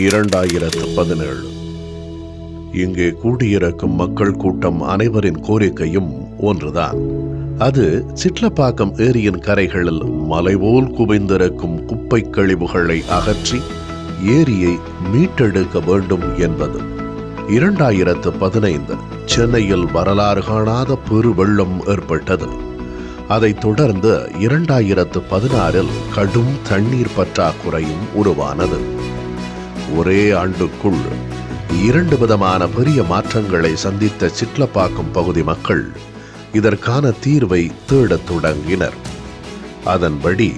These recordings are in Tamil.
இரண்டாயிரத்து பதினேழு. இங்கே கூடியிருக்கும் மக்கள் கூட்டம் அனைவரின் கோரிக்கையும் ஒன்றுதான். அது சிட்லப்பாக்கம் ஏரியின் கரைகளில் மலைபோல் குவிந்திருக்கும் குப்பை கழிவுகளை அகற்றி ஏரியை மீட்டெடுக்க வேண்டும் என்பது. இரண்டாயிரத்து பதினைந்து சென்னையில் வரலாறு காணாத பெருவெள்ளம் ஏற்பட்டது. அதைத் தொடர்ந்து இரண்டாயிரத்து பதினாறில் கடும் தண்ணீர் பற்றாக்குறையும் உருவானது. ஒரே ஆண்டுக்குள் இரண்டு விதமான பெரிய மாற்றங்களை சந்தித்த சிட்லப்பாக்கம் பகுதி மக்கள் இதற்கான தீர்வை தேடத் தொடங்கினர். அதன்படி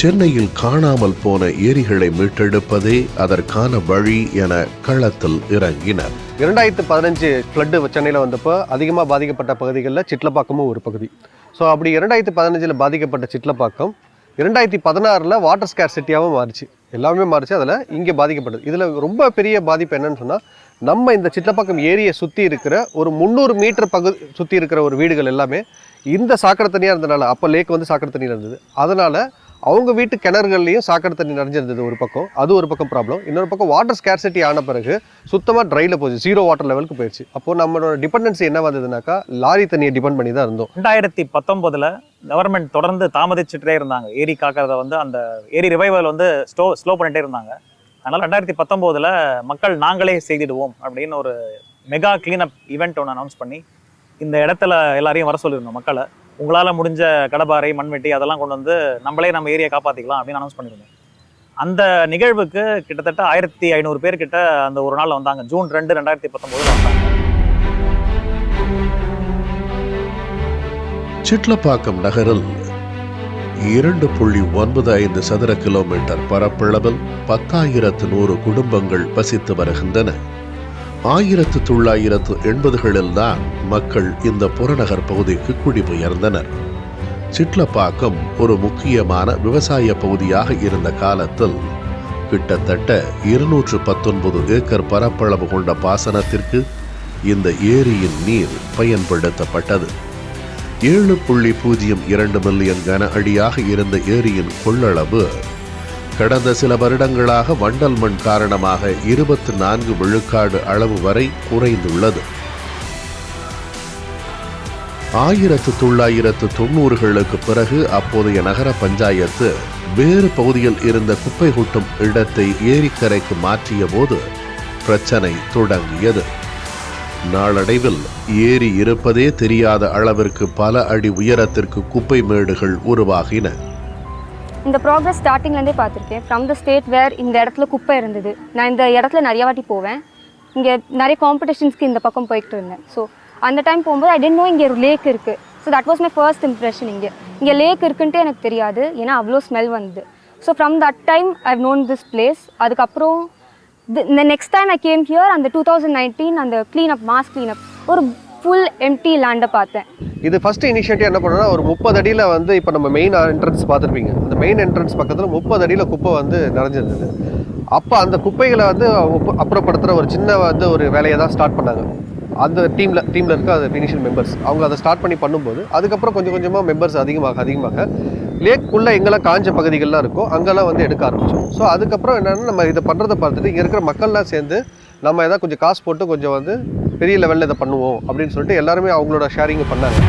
சென்னையில் காணாமல் போன ஏரிகளை மீட்டெடுப்பதே அதற்கான வழி என களத்தில் இறங்கினர். இரண்டாயிரத்து பதினஞ்சு ஃப்ளட்டு சென்னையில் வந்தப்போ அதிகமாக பாதிக்கப்பட்ட பகுதிகளில் சிட்லப்பாக்கமும் ஒரு பகுதி. ஸோ அப்படி இரண்டாயிரத்து பதினஞ்சில் பாதிக்கப்பட்ட சிட்லப்பாக்கம் இரண்டாயிரத்தி பதினாறில் வாட்டர் ஸ்கேர் சிட்டியாகவும் மாறிச்சு. எல்லாமே மாறிச்சு அதில் இங்கே பாதிக்கப்பட்டது இதில் ரொம்ப பெரிய பாதிப்பு என்னன்னு சொன்னால் நம்ம இந்த சிட்லப்பாக்கம் ஏரியை சுற்றி இருக்கிற ஒரு முந்நூறு மீட்டர் பகுதி சுற்றி இருக்கிற ஒரு வீடுகள் எல்லாமே இந்த சாக்கடை தண்ணியாக இருந்தனால அப்போ லேக் வந்து சாக்கடை தண்ணியில் இருந்தது. அதனால் அவங்க வீட்டு கிணறுகள்லையும் சாக்கடை தண்ணி நிறைஞ்சிருந்தது ஒரு பக்கம் அது ஒரு பக்கம் ப்ராப்ளம் இன்னொரு பக்கம் வாட்டர் ஸ்கேர்சிட்டி ஆன பிறகு சுத்தமாக ட்ரையில் போச்சு ஜீரோ வாட்டர் லெவலுக்கு போயிடுச்சு. அப்போ நம்மளோட டிபெண்டன்சி என்ன வந்ததுனாக்கா லாரி தண்ணியை டிபெண்ட் பண்ணி தான் இருந்தோம். ரெண்டாயிரத்தி பத்தொன்பதுல கவர்மெண்ட் தொடர்ந்து தாமதிச்சுட்டே இருந்தாங்க. ஏரி காக்கிறத வந்து அந்த ஏரி ரிவைவல் வந்து ஸ்லோ ஸ்லோ பண்ணிட்டே இருந்தாங்க. அதனால ரெண்டாயிரத்தி பத்தொம்போதில் மக்கள் நாங்களே செய்திடுவோம் அப்படின்னு ஒரு மெகா கிளீனப் ஈவெண்ட் ஒன்று அனௌன்ஸ் பண்ணி இந்த இடத்துல எல்லாரையும் வர சொல்லியிருந்தோம் மக்களை. உங்களால முடிஞ்ச கடப்பாறை மண்வெட்டி அதெல்லாம் கொண்டு வந்து நம்மளே நம்ம ஏரியா காப்பாத்திக்கலாம் அப்படின்னு அனௌன்ஸ் பண்ணியிருந்தோம். அந்த நிகழ்வுக்கு கிட்டத்தட்ட ஆயிரத்தி ஐநூறு பேர் கிட்ட அந்த ஒரு நாள் வந்தாங்க. ஜூன் ரெண்டு ரெண்டாயிரத்தி பத்தொன்பதுல வந்தாங்க. சிட்லப்பாக்கம் நகரில் இரண்டு புள்ளி ஒன்பது ஐந்து சதுர கிலோமீட்டர் பரப்பளவில் பத்தாயிரத்து நூறு குடும்பங்கள் வசித்து வருகின்றன. ஆயிரத்து தொள்ளாயிரத்து எண்பதுகளில்தான் மக்கள் இந்த புறநகர் பகுதிக்கு குடிபெயர்ந்தனர். சிட்லப்பாக்கம் ஒரு முக்கியமான விவசாய பகுதியாக இருந்த காலத்தில் கிட்டத்தட்ட இருநூற்று பத்தொன்பது ஏக்கர் பரப்பளவு கொண்ட பாசனத்திற்கு இந்த ஏரியின் நீர் பயன்படுத்தப்பட்டது. ஏழு புள்ளி பூஜ்ஜியம் இரண்டு மில்லியன் கன அடியாக இருந்த ஏரியின் கொள்ளளவு கடந்த சில வருடங்களாக வண்டல் மண் காரணமாக இருபத்தி நான்கு விழுக்காடு அளவு வரை குறைந்துள்ளது. ஆயிரத்து தொள்ளாயிரத்து தொண்ணூறுகளுக்கு பிறகு அப்போதைய நகர பஞ்சாயத்து வேறு பகுதியில் இருந்த குப்பை கூட்டும் இடத்தை ஏரிக்கரைக்கு மாற்றிய போது பிரச்சனை தொடங்கியது. நாளடைவில் ஏரி இருப்பதே தெரியாத அளவிற்கு பல அடி உயரத்திற்கு குப்பை மேடுகள் உருவாகின. இந்த ப்ராக்ரஸ் ஸ்டார்டிங்லேருந்தே பார்த்துருக்கேன். ஃப்ரம் த ஸ்டேட் வேர் இந்த இடத்துல குப்பை இருந்தது. நான் இந்த இடத்துல நிறைய வாட்டி போவேன். இங்கே நிறைய காம்படிஷன்ஸ்க்கு இந்த பக்கம் போய்கிட்டு இருந்தேன். ஸோ அந்த டைம் போகும்போது ஐ டென்ட் நோ இங்கே ஒரு லேக் இருக்குது so that was my first impression இங்கே. இங்கே லேக் இருக்குன்ட்டு எனக்கு தெரியாது. ஏன்னா அவ்வளோ ஸ்மெல் வந்தது. So from that time I known this place அதுக்கப்புறம் இந்த next time I came here அந்த டூ தௌசண்ட் நைன்டீன் அந்த க்ளீனப் மாஸ் க்ளீனப் ஒரு ஃபுல் எம்டி லேண்டை பார்த்தேன். இது ஃபஸ்ட்டு இனிஷியேட்டிவ் என்ன பண்ணோம்னா ஒரு முப்பது அடியில் வந்து இப்போ நம்ம மெயின் என்ட்ரன்ஸ் பார்த்துருப்பீங்க. அந்த மெயின் என்ட்ரன்ஸ் பக்கத்தில் முப்பது அடியில் குப்பை வந்து நிறைஞ்சிருந்தது. அப்போ அந்த குப்பைகளை வந்து அப்புறப்படுத்துகிற ஒரு சின்ன வந்து ஒரு வேலையை தான் ஸ்டார்ட் பண்ணாங்க. அந்த டீமில் டீமில் இருக்க அந்த இனிஷியல் மெம்பர்ஸ் அவங்க அதை ஸ்டார்ட் பண்ணி பண்ணும்போது அதுக்கப்புறம் கொஞ்சம் கொஞ்சமாக மெம்பர்ஸ் அதிகமாக அதிகமாக லேக்குள்ளே எங்கெல்லாம் காஞ்ச பகுதிகள்லாம் இருக்கோ அங்கெல்லாம் வந்து எடுக்க ஆரம்பிச்சோம். ஸோ அதுக்கப்புறம் என்னென்னா நம்ம இதை பண்ணுறதை பார்த்துட்டு இங்கே இருக்கிற மக்கள்லாம் சேர்ந்து நம்ம எதாவது கொஞ்சம் காசு போட்டு கொஞ்சம் வந்து பெரிய லெவலில் இதை பண்ணுவோம் அப்படின்னு சொல்லிட்டு எல்லாருமே அவங்களோட ஷேரிங்கை பண்ணாங்க.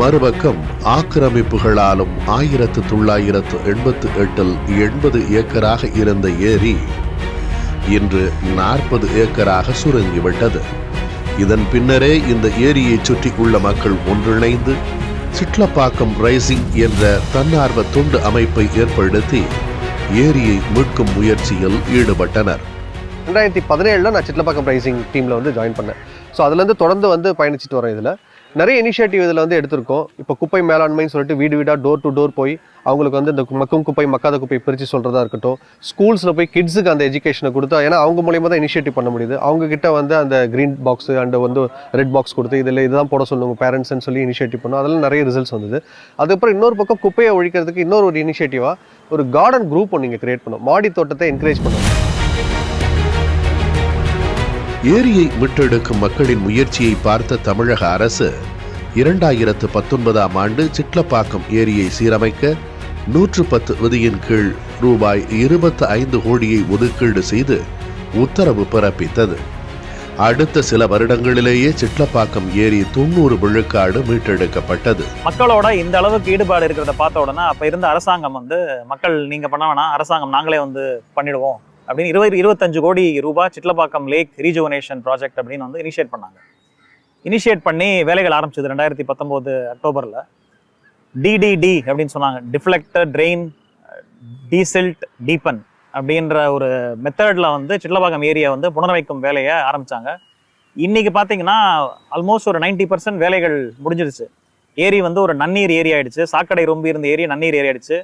மறுபக்கம் ஆக்கிரமிப்புகளாலும் ஆயிரத்து தொள்ளாயிரத்து எண்பத்து எட்டில் எண்பது ஏக்கராக இருந்த ஏரி இன்று நாற்பது ஏக்கராக சுருங்கிவிட்டது. இதன் பின்னரே இந்த ஏரியை சுற்றி உள்ள மக்கள் ஒன்றிணைந்து சிட்லப்பாக்கம் ரைசிங் என்ற தன்னார்வ தொண்டு அமைப்பை ஏற்படுத்தி ஏரியை மீட்கும் முயற்சியில் ஈடுபட்டனர். ரெண்டாயிரத்தி பதினேழில் நான் சிட்லப்பாக்கம் ரைசிங் டீமில் வந்து ஜாயின் பண்ணேன். ஸோ அதுலேருந்து தொடர்ந்து வந்து பயணிச்சுட்டு வரேன் இதில். நிறைய இனிஷியேட்டிவ் இதில் வந்து எடுத்திருக்கோம். இப்போ குப்பை மேலாண்மைன்னு சொல்லிட்டு வீடு வீடாக டோர் டு டோர் போய் அவங்களுக்கு வந்து இந்த மக்கும் குப்பை மக்காத குப்பை பிரித்து சொல்கிறதா இருக்கட்டும். ஸ்கூல்ஸில் போய் கிட்ஸுக்கு அந்த எஜுகேஷனை கொடுத்தா ஏன்னா அவங்க மூலியமாக தான் இனிஷியேட்டிவ் பண்ண முடியுது. அவங்கக்கிட்ட வந்து அந்த க்ரீன் பாக்ஸ் அண்ட் வந்து ரெட் பாக்ஸ் கொடுத்து இதில் இதுதான் போட சொல்லுங்க பேரண்ட்ஸ்ன்னு சொல்லி இனிஷியேட்டிவ் பண்ணோம். அதெல்லாம் நிறைய ரிசல்ட்ஸ் வந்தது. அதுக்கப்புறம் இன்னொரு பக்கம் குப்பையை ஒழிக்கிறதுக்கு இன்னொரு ஒரு இனிஷியேட்டிவாக ஒரு கார்டன் குரூப் ஒன்று நீங்கள் கிரியேட் பண்ணும். மாடி தோட்டத்தை என்கரேஜ் பண்ணும். ஏரியை மீட்டெடுக்கும் மக்களின் முயற்சியை பார்த்த தமிழக அரசு இரண்டாயிரத்து பத்தொன்பதாம் ஆண்டு சிட்லப்பாக்கம் ஏரியை சீரமைக்க நூற்று பத்து விதியின் கீழ் ரூபாய் இருபத்தி ஐந்து கோடியை ஒதுக்கீடு செய்து உத்தரவு பிறப்பித்தது. அடுத்த சில வருடங்களிலேயே சிட்லப்பாக்கம் ஏரி தொண்ணூறு விழுக்காடு மீட்டெடுக்கப்பட்டது. மக்களோட இந்த அளவுக்கு ஈடுபாடு இருக்கிறத பார்த்த உடனே அப்ப இருந்த அரசாங்கம் வந்து மக்கள் நீங்க பண்ண வேணாம் அரசாங்கம் நாங்களே வந்து பண்ணிடுவோம். அப்படின்னு இருபது இருபத்தஞ்சு கோடி ரூபாய் சிட்லப்பாக்கம் லேக் ரீஜுவனேஷன் ப்ராஜெக்ட் அப்படின்னு வந்து இனிஷியேட் பண்ணாங்க. இனிஷியேட் பண்ணி வேலைகள் ஆரம்பிச்சது ரெண்டாயிரத்தி பத்தொம்போது அக்டோபரில். டிடிடி அப்படின்னு சொன்னாங்க. டிஃப்ளெக்டர் ட்ரெயின் டீசில்ட் டீப்பன் அப்படின்ற ஒரு மெத்தடில் வந்து சிட்லபாக்கம் ஏரியா வந்து புனரமைக்கும் வேலையை ஆரம்பிச்சாங்க. இன்றைக்கி பார்த்தீங்கன்னா ஆல்மோஸ்ட் ஒரு 90% பர்சன்ட் வேலைகள் முடிஞ்சிருச்சு. ஏரி வந்து ஒரு நன்னீர் ஏரி ஆயிடுச்சு. சாக்கடை ரொம்ப இருந்த ஏரி நன்னீர் ஏரி ஆயிடுச்சு.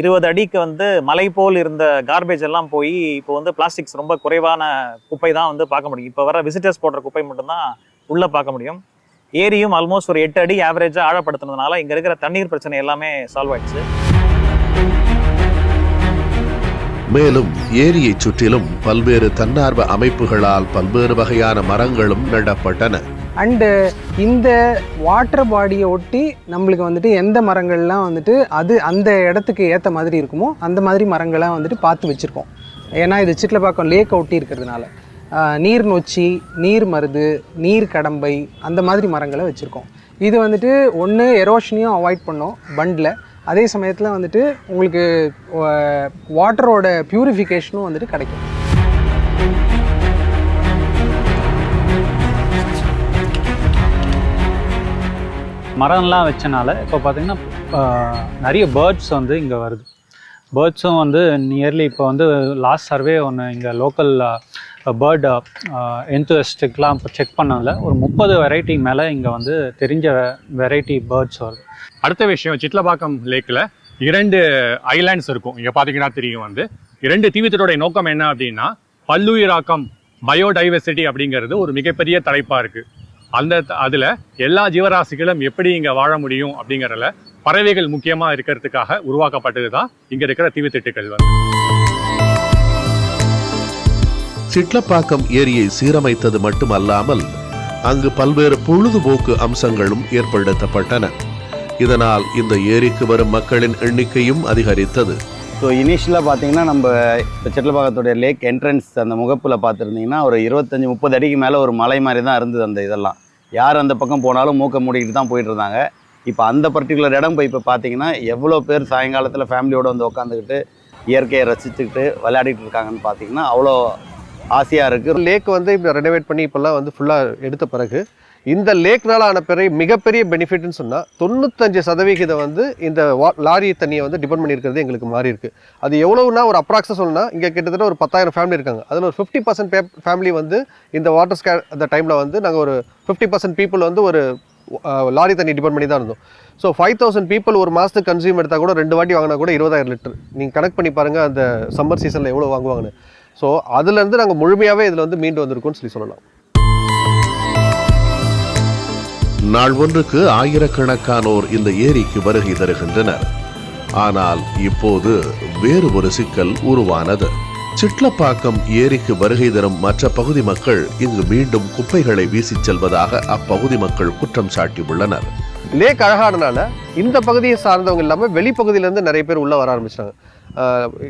இருபது அடிக்கு வந்து மலை போல் இருந்த கார்பேஜ் எல்லாம் போய் இப்போ வந்து பிளாஸ்டிக்ஸ் ரொம்ப குறைவான குப்பை தான் வந்து பார்க்க முடியும். இப்போ வர விசிட்டர்ஸ் போடுற குப்பை மட்டும்தான் உள்ளே பார்க்க முடியும். ஏரியும் ஆல்மோஸ்ட் ஒரு எட்டு அடி ஆவரேஜாக ஆழப்படுத்துனதுனால இங்கே இருக்கிற தண்ணீர் பிரச்சனை எல்லாமே சால்வ் ஆயிடுச்சு. மேலும் ஏரியைச் சுற்றிலும் பல்வேறு தன்னார்வ அமைப்புகளால் பல்வேறு வகையான மரங்களும் நடப்பட்டன. அண்டு இந்த வாட்டர் பாடியை ஒட்டி நம்மளுக்கு வந்துட்டு எந்த மரங்கள்லாம் வந்துட்டு அது அந்த இடத்துக்கு ஏற்ற மாதிரி இருக்குமோ அந்த மாதிரி மரங்கள்லாம் வந்துட்டு பார்த்து வச்சுருக்கோம். ஏன்னா இது சிட்லப்பாக்கம் லேக் ஒட்டி இருக்கிறதுனால. நீர் நொச்சி நீர் மருது நீர் கடம்பை அந்த மாதிரி மரங்களை வச்சுருக்கோம். இது வந்துட்டு ஒன்று எரோஷனையும் அவாய்ட் பண்ணோம் பண்டில் அதே சமயத்தில் வந்துட்டு உங்களுக்கு வாட்டரோட பியூரிஃபிகேஷனும் வந்துட்டு கிடைக்கும். மரம்லாம் வச்சனால இப்போ பார்த்தீங்கன்னா நிறைய பேர்ட்ஸ் வந்து இங்கே வருது. பேர்ட்ஸும் வந்து நியர்லி இப்போ வந்து லாஸ்ட் சர்வே ஒன்று இங்கே லோக்கல் பேர்ட் என்த்துவஸ்டிக்லாம் இப்போ செக் பண்ணதில் ஒரு முப்பது வெரைட்டி மேலே இங்கே வந்து தெரிஞ்ச வெரைட்டி பேர்ட்ஸ் வருது. அடுத்த விஷயம் சிட்லபாக்கம் லேக்கில் இரண்டு ஐலாண்ட்ஸ் இருக்கும். இங்கே பார்த்தீங்கன்னா தெரியும் வந்து. இரண்டு தீவுத்தோடைய நோக்கம் என்ன அப்படின்னா பல்லுயிராக்கம் பயோடைவர்சிட்டி அப்படிங்கிறது ஒரு மிகப்பெரிய தலைப்பாக இருக்குது அந்த அதில் எல்லா ஜீவராசிகளும் எப்படி இங்கே வாழ முடியும் அப்படிங்கிறதுல பறவைகள் முக்கியமாக இருக்கிறதுக்காக உருவாக்கப்பட்டது தான் இங்கே இருக்கிற தீவுத்திட்டுகள் வந்து. சிட்லப்பாக்கம் ஏரியை சீரமைத்தது மட்டுமல்லாமல் அங்கு பல்வேறு பொழுதுபோக்கு அம்சங்களும் ஏற்படுத்தப்பட்டன. இதனால் இந்த ஏரிக்கு வரும் மக்களின் எண்ணிக்கையும் அதிகரித்தது. ஸோ இனிஷியலாக பார்த்தீங்கன்னா நம்ம இப்போ சிட்லப்பாக்கத்துடைய லேக் என்ட்ரன்ஸ் அந்த முகப்பில் பார்த்துருந்தீங்கன்னா ஒரு இருபத்தஞ்சி முப்பது அடிக்கு மேலே ஒரு மலை மாதிரி தான் இருந்தது அந்த இதெல்லாம். யார் அந்த பக்கம் போனாலும் மூக்க மூடிக்கிட்டு தான் போயிட்டு இருந்தாங்க. இப்போ அந்த பர்டிகுலர் இடம் போய் இப்போ பார்த்தீங்கன்னா எவ்வளோ பேர் சாயங்காலத்தில் ஃபேமிலியோடு வந்து உட்காந்துக்கிட்டு இயற்கையை ரசிச்சுக்கிட்டு விளையாடிட்டு இருக்காங்கன்னு பார்த்தீங்கன்னா அவ்வளோ ஆசையாக இருக்குது லேக் வந்து இப்போ ரெனோவேட் பண்ணி இப்போல்லாம் வந்து ஃபுல்லாக எடுத்த பிறகு இந்த லேக்னால ஆன பிறகு மிகப்பெரிய பெனிஃபிட்னு சொன்னால் தொண்ணூத்தஞ்சு சதவிகிதம் வந்து இந்த வா லாரி தண்ணியை வந்து டிபெண்ட் பண்ணியிருக்கிறது எங்களுக்கு மாறி இருக்குது அது எவ்வளோனா ஒரு அப்ராக்ஸாக சொல்லணும்னா இங்கே கிட்டத்தட்ட ஒரு பத்தாயிரம் ஃபேமிலி இருக்காங்க. அதில் ஒரு ஃபிஃப்டி பர்சன்ட் ஃபேமிலி வந்து இந்த வாட்டர் ஸ்கே அந்த டைமில் வந்து நாங்கள் ஒரு ஃபிஃப்டி பர்சன்ட் பீப்புள் வந்து ஒரு லாரி தண்ணி டிபெண்ட் பண்ணி தான் இருந்தோம். ஸோ ஃபைவ் தௌசண்ட் பீப்புள் ஒரு மாதத்துக்கு கன்சியூம் எடுத்தால் கூட ரெண்டு வாட்டி வாங்கினா கூட இருபதாயிரம் லிட்டர். நீங்கள் கனெக்ட் பண்ணி பாருங்கள் அந்த சம்மர் சீசனில் எவ்வளோ வாங்குவாங்கன்னு. ஸோ அதுலேருந்து நாங்கள் முழுமையாகவே இதில் வந்து மீண்டு வந்திருக்கோம்னு சொல்லி சொல்லலாம். நாள் ஒன்றுக்கு ஆயிரக்கணக்கானோர் இந்த ஏரிக்கு வருகை தருகின்றனர். ஆனால் இப்போது வேறு ஒரு சிக்கல் உருவானது. சிட்லப்பாக்கம் ஏரிக்கு வருகை தரும் மற்ற பகுதி மக்கள் இங்கு மீண்டும் குப்பைகளை வீசிச் செல்வதாக அப்பகுதி மக்கள் குற்றம் சாட்டியுள்ளனர். லேக் அழகானனால இந்த பகுதியை சார்ந்தவங்க இல்லாமல் வெளிப்பகுதியிலேருந்து நிறைய பேர் உள்ள வர ஆரம்பிச்சிட்டாங்க.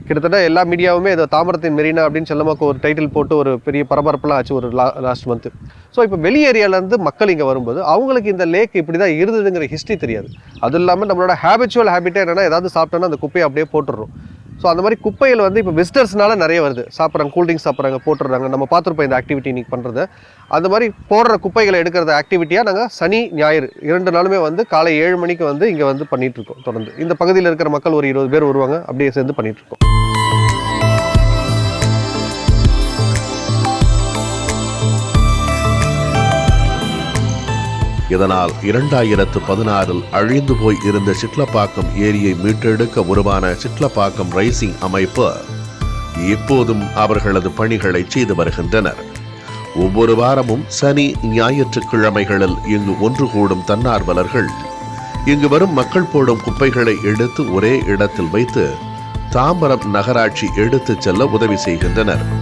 கிட்டத்தட்ட எல்லா மீடியாவுமே இதை தாமரத்தின் மெரினா அப்படின்னு செல்லமாக்கு ஒரு டைட்டில் போட்டு ஒரு பெரிய பரபரப்புலாம் ஆச்சு ஒரு லா லாஸ்ட் மந்த்து ஸோ இப்போ வெளி ஏரியாலேருந்து மக்கள் இங்கே வரும்போது அவங்களுக்கு இந்த லேக் இப்படி தான் இருந்ததுங்கிற ஹிஸ்ட்ரி தெரியாது. அது இல்லாமல் நம்மளோட ஹேபிச்சுவல் ஹேபிட்டே என்னன்னா ஏதாவது சாப்பிட்டோன்னா அந்த குப்பையை அப்படியே போட்டுடுறோம். ஸோ அந்த மாதிரி குப்பைகள் வந்து இப்போ விசிட்டர்ஸ்னால நிறைய வருது. சாப்பிட்றாங்க கூல்ட்ரிங்க்ஸ் சாப்பிட்றாங்க போட்டுடுறாங்க. நம்ம பார்த்துருப்போம் இந்த ஆக்டிவிட்டி இன்றைக்கி பண்ணுறது அந்த மாதிரி போடுற குப்பைகளை எடுக்கிறத ஆக்டிவிட்டியாக நாங்கள் சனி ஞாயிறு இரண்டு நாளுமே வந்து காலை ஏழு மணிக்கு வந்து இங்கே வந்து பண்ணிட்டு இருக்கோம் தொடர்ந்து. இந்த பகுதியில் இருக்கிற மக்கள் ஒரு இருபது பேர் வருவாங்க அப்படியே சேர்ந்து பண்ணிட்டு இதனால் இரண்டாயிரத்து பதினாறில் அழிந்து போய் இருந்த சிட்லப்பாக்கம் ஏரியை மீட்டெடுக்க உருவான சிட்லப்பாக்கம் ரைசிங் அமைப்பு இப்போதும் அவர்களது பணிகளை செய்து வருகின்றனர். ஒவ்வொரு வாரமும் சனி ஞாயிற்றுக்கிழமைகளில் இங்கு ஒன்று கூடும் தன்னார்வலர்கள். இங்கு வரும் மக்கள் போடும் குப்பைகளை எடுத்து ஒரே இடத்தில் வைத்து தாம்பரம் நகராட்சி எடுத்துச் செல்ல உதவி செய்கின்றனர்.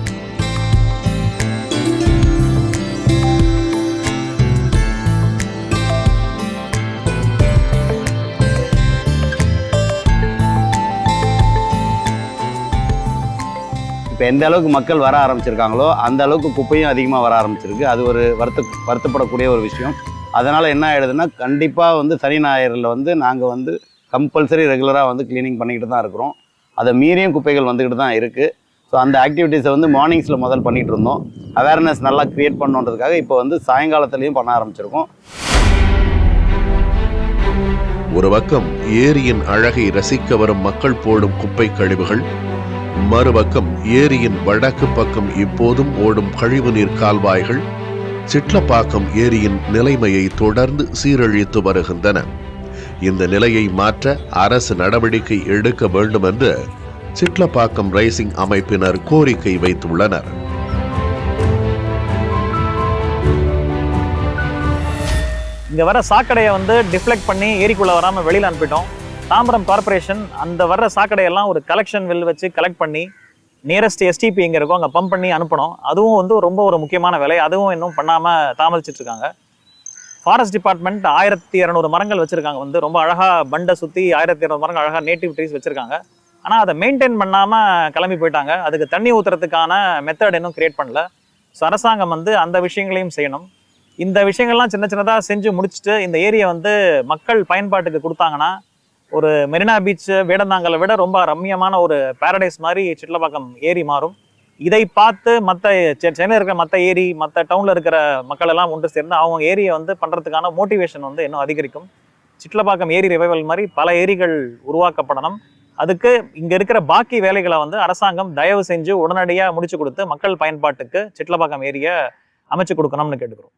இப்போ எந்த அளவுக்கு மக்கள் வர ஆரம்பிச்சிருக்காங்களோ அந்த அளவுக்கு குப்பையும் அதிகமாக வர ஆரம்பிச்சிருக்கு. அது ஒரு வருத்த வருத்தப்படக்கூடிய ஒரு விஷயம். அதனால் என்ன ஆயிடுதுன்னா கண்டிப்பாக வந்து சனி ஞாயிறில் வந்து நாங்கள் வந்து கம்பல்சரி ரெகுலராக வந்து க்ளீனிங் பண்ணிக்கிட்டு தான் இருக்கிறோம். அதை மீறியும் குப்பைகள் வந்துக்கிட்டு தான் இருக்குது ஸோ அந்த ஆக்டிவிட்டீஸை வந்து மார்னிங்ஸில் முதல் பண்ணிகிட்டு இருந்தோம். அவேர்னஸ் நல்லா க்ரியேட் பண்ணணுன்றதுக்காக இப்போ வந்து சாயங்காலத்துலேயும் பண்ண ஆரம்பிச்சிருக்கோம். ஒரு பக்கம் ஏரியின் அழகை ரசிக்க வரும் மக்கள் போடும் குப்பை கழிவுகள் மறுபக்கம் ஏரியின் வடக்கு பக்கம் இப்போதும் ஓடும் கழிவுநீர் கால்வாய்கள் சிட்லப்பாக்கம் ஏரியின் நிலைமையை தொடர்ந்து சீரழித்து வருகின்றன. இந்த நிலையை மாற்ற அரசு நடவடிக்கை எடுக்க வேண்டும் என்று சிட்லப்பாக்கம் ரைசிங் அமைப்பினர் கோரிக்கை வைத்துள்ளனர். இங்கே வர சாக்கடையை வந்து டிஃப்ளெக்ட் பண்ணி ஏரிக்குள்ளே வராமல் வெளியில் அனுப்பிட்டோம். தாம்பரம் கார்ப்பரேஷன் அந்த வர்ற சாக்கடையெல்லாம் ஒரு கலெக்ஷன் வெல் வச்சு கலெக்ட் பண்ணி நியரஸ்ட் எஸ்டிபி எங்கே இருக்கோ அங்கே பம்ப் பண்ணி அனுப்பணும். அதுவும் வந்து ரொம்ப ஒரு முக்கியமான வேலை. அதுவும் இன்னும் பண்ணாமல் தாமதிச்சிட்டு இருக்காங்க. ஃபாரஸ்ட் டிபார்ட்மெண்ட் ஆயிரத்தி இரநூறு மரங்கள் வச்சுருக்காங்க. வந்து ரொம்ப அழகாக பண்டை சுற்றி ஆயிரத்தி இரநூறு மரங்கள் அழகாக நேட்டிவ் ட்ரீஸ் வச்சுருக்காங்க. ஆனால் அதை மெயின்டைன் பண்ணாமல் கிளம்பி போயிட்டாங்க. அதுக்கு தண்ணி ஊற்றுறதுக்கான மெத்தட் இன்னும் கிரியேட் பண்ணல. ஸோ அரசாங்கம் வந்து அந்த விஷயங்களையும் செய்யணும். இந்த விஷயங்கள்லாம் சின்ன சின்னதாக செஞ்சு முடிச்சுட்டு இந்த ஏரியை வந்து மக்கள் பயன்பாட்டுக்கு கொடுத்தாங்கன்னா ஒரு மெரினா பீச் வேடந்தாங்கலை விட ரொம்ப ரம்மியமான ஒரு பேரடைஸ் மாதிரி சிட்லப்பாக்கம் ஏரி மாறும். இதை பார்த்து மற்ற சென்னையில் இருக்கிற மற்ற ஏரி மற்ற டவுனில் இருக்கிற மக்கள் எல்லாம் ஒன்று சேர்ந்து அவங்க ஏரியை வந்து பண்ணுறதுக்கான மோட்டிவேஷன் வந்து இன்னும் அதிகரிக்கும். சிட்லப்பாக்கம் ஏரி ரிவைவல் மாதிரி பல ஏரிகள் உருவாக்கப்படணும். அதுக்கு இங்கே இருக்கிற பாக்கி வேலைகளை வந்து அரசாங்கம் தயவு செஞ்சு உடனடியாக முடிச்சு கொடுத்து மக்கள் பயன்பாட்டுக்கு சிட்லப்பாக்கம் ஏரியை அமைச்சு கொடுக்கணும்னு கேட்டுக்கிறோம்.